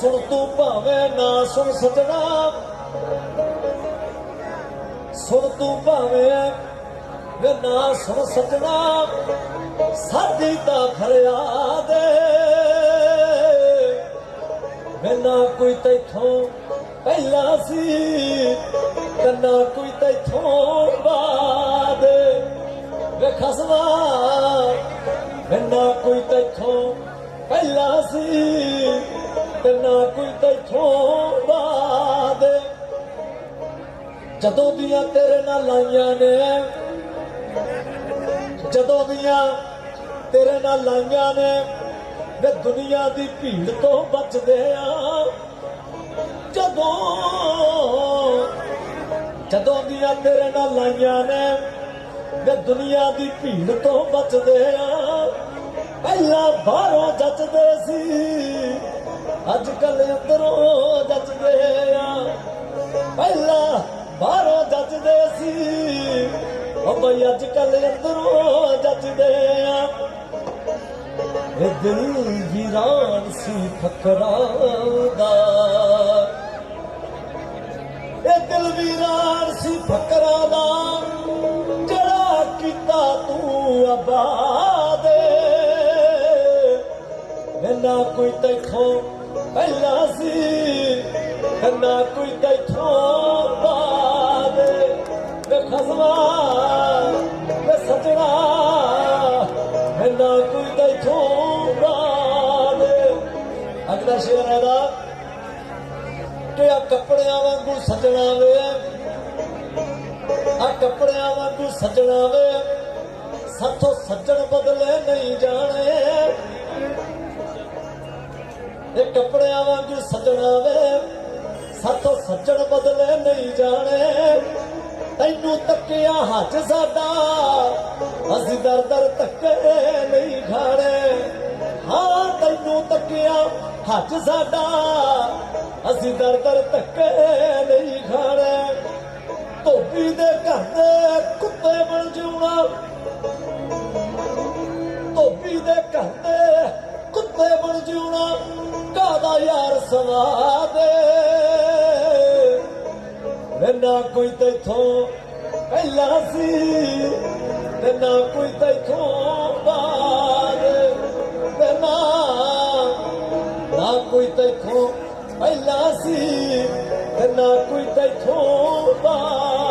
ਸੁਣ ਤੂੰ ਭਾਵੇਂ ਨਾ ਸੁਣ ਸਜਣਾ। ਸੁਣ ਤੂੰ ਭਾਵੇਂ ਵੇ ਨਾ ਸੁਣ ਸਜਣਾ। ਸਾਡੀ ਤਾਂ ਫਰਿਆਦ ਵੇ ਨਾ ਕੋਈ ਤੈਥੋਂ ਪਹਿਲਾ ਸੀ ਤੇ ਕੋਈ ਤੈਥੋਂ ਬਾਅਦ। ਵੇ ਖਸਵਾ ਵੇ ਨਾ ਕੋਈ ਤੈਥੋਂ ਪਹਿਲਾ ਸੀ ਤੇ ਨਾ ਕੋਈ ਤੈਥੋਂ ਬਾਅਦ। ਜਦੋਂ ਦੀਆਂ ਤੇਰੇ ਨਾਲ ਲਾਈਆਂ ਨੇ, ਜਦੋਂ ਦੀਆਂ ਤੇਰੇ ਨਾਲ ਲਾਈਆਂ ਨੇ, ਵੇ ਦੁਨੀਆ ਦੀ ਭੀੜ ਤੋਂ ਬਚਦੇ ਆ। ਜਦੋਂ ਜਦੋਂ ਦੀਆਂ ਤੇਰੇ ਨਾਲ ਲਾਈਆਂ ਨੇ, ਵੇ ਦੁਨੀਆ ਦੀ ਭੀੜ ਤੋਂ ਬਚਦੇ ਆ। ਪਹਿਲਾਂ ਬਾਹਰੋਂ ਜੱਜਦੇ ਸੀ। ਅੱਜ ਕੱਲ ਅੰਦਰੋਂ ਜੱਜਦੇ ਆ। ਪਹਿਲਾਂ ਬਾਹਰੋਂ ਜੱਜਦੇ ਸੀ। ਉਹ ਬਈ ਅੱਜ ਕੱਲ ਅੰਦਰੋਂ ਜੱਜਦੇ ਆ। ਇਹ ਦਿਲ ਵੀਰਾਨ ਸੀ ਫਕਰਾਂ ਦਾ ਇਹ ਦਿਲ ਵੀਰਾਨ ਸੀ ਫਕਰਾਂ ਦਾ ਜਿਹੜਾ ਕੀਤਾ ਤੂੰ ਆਬਾਦ ਵੇ ਨਾ ਕੋਈ ਤੈਥੋਂ ਪਹਿਲਾਂ ਸੀ ਨਾ ਕੋਈ ਤੈਥੋਂ ਬਾਅਦ ਵੇ ਖਸਮਾ ਵੇ ਸਜਣਾ ਨਾ ਕੋਈ ਤੈਥੋਂ ਬਾਅਦ। ਅਗਲਾ ਸ਼ੇਰ ਹੈਦਾ ਕਿ ਆ ਕੱਪੜਿਆਂ ਵਾਂਗੂ ਸਜਣਾ ਵੇ, ਆ ਕੱਪੜਿਆਂ ਵਾਂਗੂ ਸਜਣਾ ਵੇ, ਸਾਥੋਂ ਸੱਜਣ ਬਦਲੇ ਨਹੀਂ ਜਾਣੇ। ਇਹ ਕੱਪੜਿਆਂ ਵਾਂਗੂ ਸਜਣਾ ਵੇ, ਸਾਥੋਂ ਸੱਜਣ ਬਦਲੇ ਨਹੀਂ ਜਾਣੇ। ਤੈਨੂੰ ਤੱਕਿਆ ਹੱਥ ਸਾਡਾ, ਅਸੀਂ ਦਰ ਦਰ ਧੱਕੇ ਨਹੀਂ ਖਾਣੇ। ਹਾਂ, ਤੈਨੂੰ ਤੱਕਿਆ ਹੱਥ ਸਾਡਾ, ਅਸੀਂ ਦਰ ਦਰ ਧੱਕੇ ਨਹੀਂ ਖਾਣੇ। ਧੋਬੀ ਦੇ ਘਰ ਦੇ ਕੁੱਤੇ ਬਣ ਜਿਉਣਾ। ਧੋਬੀ ਦੇ ਘਰ ਦੇ ਕੁੱਤੇ ਬਣ ਜਿਉਣਾ। ਯਾਰ ਸਵਾਦ ਵੇ ਨਾ ਕੋਈ ਤੈਥੋਂ ਪਹਿਲਾਂ ਸੀ ਤੇ ਨਾ ਕੋਈ ਤੈਥੋਂ ਬਾਅਦ। ਵੇ ਨਾ ਨਾ ਕੋਈ ਤੈਥੋਂ ਪਹਿਲਾਂ ਸੀ ਤੇ ਨਾ ਕੋਈ ਤੈਥੋਂ ਬਾਅਦ।